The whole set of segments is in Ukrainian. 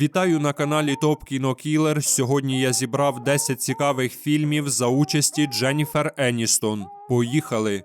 Вітаю на каналі Топ Кіно Кілер. Сьогодні я зібрав 10 цікавих фільмів за участі Дженніфер Еністон. Поїхали!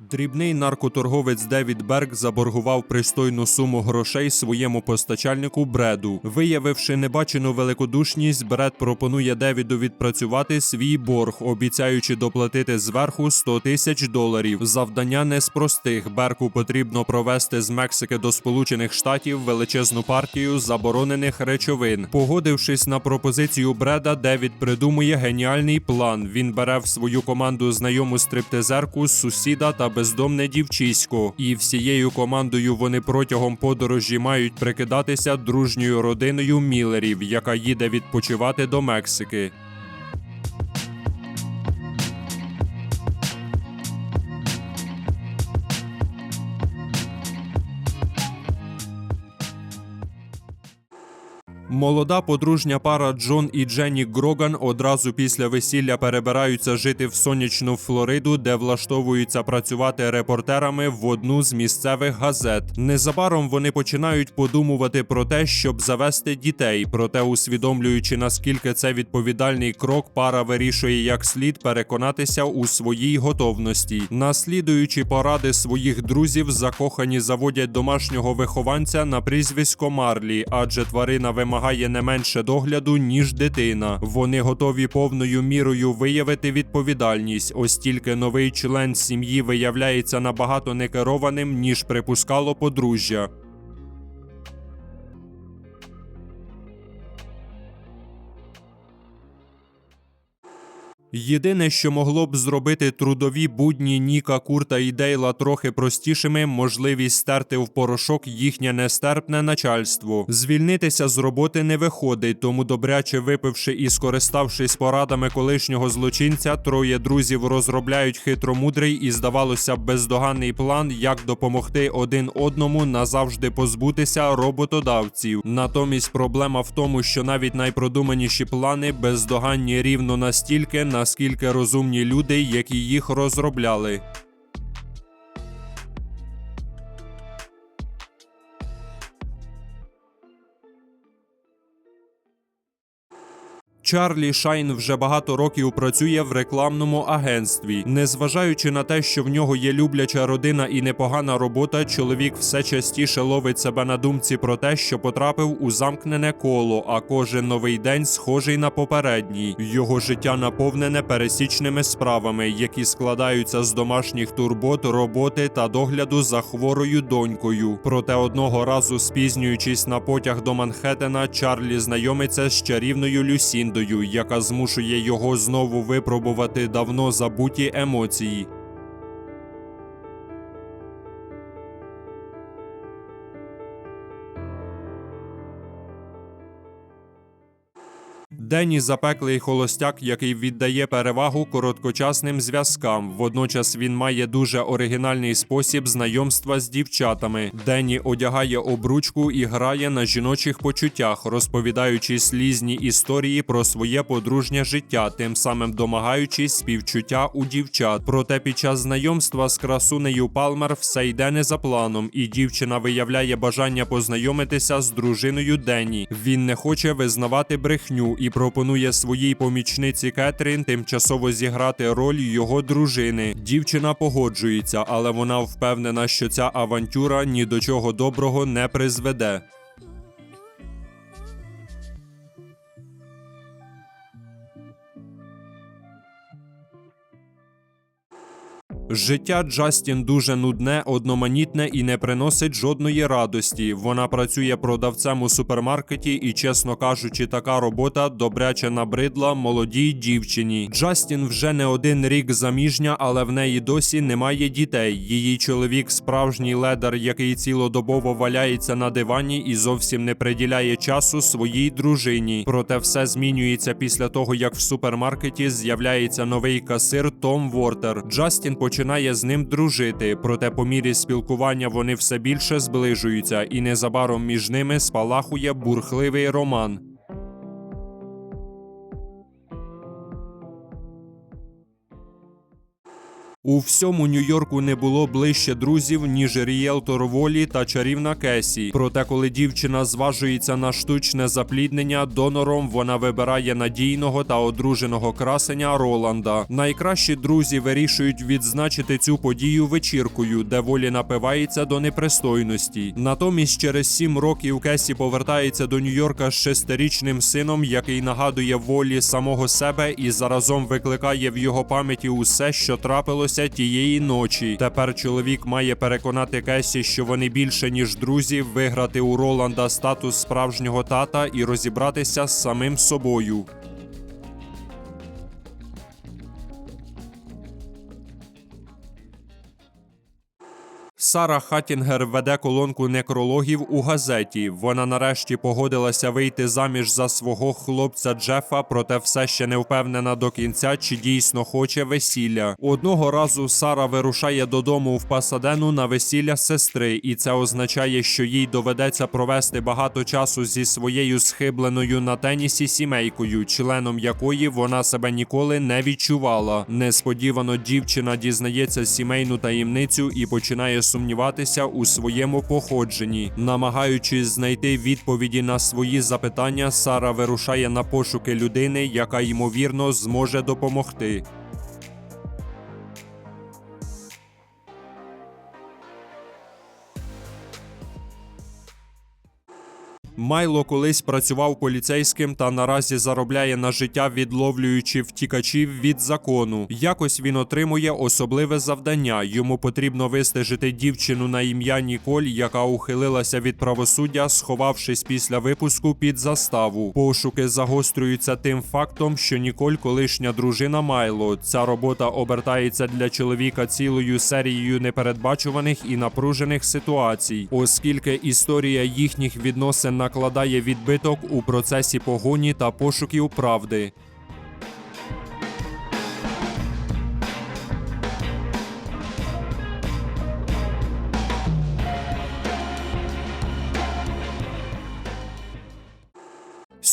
Дрібний наркоторговець Девід Берг заборгував пристойну суму грошей своєму постачальнику Бреду. Виявивши небачену великодушність, Бред пропонує Девіду відпрацювати свій борг, обіцяючи доплатити зверху 100 тисяч доларів. Завдання не з простих. Берку потрібно провести з Мексики до Сполучених Штатів величезну партію заборонених речовин. Погодившись на пропозицію Бреда, Девід придумує геніальний план. Він бере в свою команду знайому стриптизерку, сусіда та бездомне дівчисько. І всією командою вони протягом подорожі мають прикидатися дружньою родиною Мілерів, яка їде відпочивати до Мексики. Молода подружня пара Джон і Дженні Гроган одразу після весілля перебираються жити в сонячну Флориду, де влаштовуються працювати репортерами в одну з місцевих газет. Незабаром вони починають подумувати про те, щоб завести дітей. Проте, усвідомлюючи наскільки це відповідальний крок, пара вирішує як слід переконатися у своїй готовності. Наслідуючи поради своїх друзів, закохані заводять домашнього вихованця на прізвисько Марлі, адже тварина вимагає не менше догляду, ніж дитина. Вони готові повною мірою виявити відповідальність, ось тільки новий член сім'ї виявляється набагато некерованим, ніж припускало подружжя. Єдине, що могло б зробити трудові будні Ніка, Курта і Дейла трохи простішими, можливість стерти в порошок їхнє нестерпне начальство. Звільнитися з роботи не виходить, тому добряче випивши і скориставшись порадами колишнього злочинця, троє друзів розробляють хитромудрий і, здавалося б, бездоганний план, як допомогти один одному назавжди позбутися роботодавців. Натомість проблема в тому, що навіть найпродуманіші плани бездоганні рівно настільки, наскільки розумні люди, які їх розробляли. Чарлі Шайн вже багато років працює в рекламному агентстві. Незважаючи на те, що в нього є любляча родина і непогана робота, чоловік все частіше ловить себе на думці про те, що потрапив у замкнене коло, а кожен новий день схожий на попередній. Його життя наповнене пересічними справами, які складаються з домашніх турбот, роботи та догляду за хворою донькою. Проте одного разу, спізнюючись на потяг до Манхеттена, Чарлі знайомиться з чарівною Люсіндою, яка змушує його знову випробувати давно забуті емоції. Денні запеклий холостяк, який віддає перевагу короткочасним зв'язкам. Водночас він має дуже оригінальний спосіб знайомства з дівчатами. Денні одягає обручку і грає на жіночих почуттях, розповідаючи слізні історії про своє подружнє життя, тим самим домагаючись співчуття у дівчат. Проте під час знайомства з красунею Палмер все йде не за планом, і дівчина виявляє бажання познайомитися з дружиною Денні. Він не хоче визнавати брехню і пропонує своїй помічниці Кетрін тимчасово зіграти роль його дружини. Дівчина погоджується, але вона впевнена, що ця авантюра ні до чого доброго не призведе. Життя Джастін дуже нудне, одноманітне і не приносить жодної радості. Вона працює продавцем у супермаркеті, і, чесно кажучи, така робота добряче набридла молодій дівчині. Джастін вже не один рік заміжня, але в неї досі немає дітей. Її чоловік справжній ледар, який цілодобово валяється на дивані і зовсім не приділяє часу своїй дружині. Проте все змінюється після того, як в супермаркеті з'являється новий касир Том Вортер. Джастін починає з ним дружити, проте по мірі спілкування вони все більше зближуються, і незабаром між ними спалахує бурхливий роман. У всьому Нью-Йорку не було ближче друзів, ніж рієлтор Волі та чарівна Кесі. Проте, коли дівчина зважується на штучне запліднення, донором вона вибирає надійного та одруженого красеня Роланда. Найкращі друзі вирішують відзначити цю подію вечіркою, де волі напивається до непристойності. Натомість, через сім років Кесі повертається до Нью-Йорка з шестирічним сином, який нагадує волі самого себе і заразом викликає в його пам'яті усе, що трапилося тієї ночі. Тепер чоловік має переконати Кесі, що вони більше ніж друзі, виграти у Роланда статус справжнього тата і розібратися з самим собою. Сара Хаттінгер веде колонку некрологів у газеті. Вона нарешті погодилася вийти заміж за свого хлопця Джефа, проте все ще не впевнена до кінця, чи дійсно хоче весілля. Одного разу Сара вирушає додому в Пасадену на весілля сестри, і це означає, що їй доведеться провести багато часу зі своєю схибленою на тенісі сімейкою, членом якої вона себе ніколи не відчувала. Несподівано дівчина дізнається сімейну таємницю і починає сумніватися у своєму походженні. Намагаючись знайти відповіді на свої запитання, Сара вирушає на пошуки людини, яка ймовірно зможе допомогти. Майло колись працював поліцейським та наразі заробляє на життя, відловлюючи втікачів від закону. Якось він отримує особливе завдання. Йому потрібно вистежити дівчину на ім'я Ніколь, яка ухилилася від правосуддя, сховавшись після випуску під заставу. Пошуки загострюються тим фактом, що Ніколь колишня дружина Майло. Ця робота обертається для чоловіка цілою серією непередбачуваних і напружених ситуацій, оскільки історія їхніх відносин накладає відбиток у процесі погоні та пошуків правди.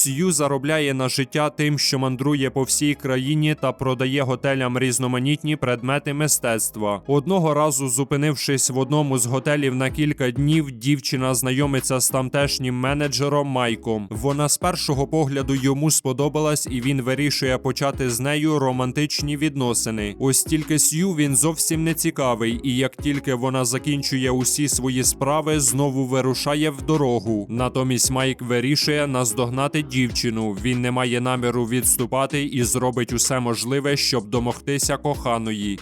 Сью заробляє на життя тим, що мандрує по всій країні та продає готелям різноманітні предмети мистецтва. Одного разу, зупинившись в одному з готелів на кілька днів, дівчина знайомиться з тамтешнім менеджером Майком. Вона з першого погляду йому сподобалась, і він вирішує почати з нею романтичні відносини. Ось тільки Сью він зовсім не цікавий, і як тільки вона закінчує усі свої справи, знову вирушає в дорогу. Натомість Майк вирішує наздогнати дівчину. Він не має наміру відступати і зробить усе можливе, щоб домогтися коханої.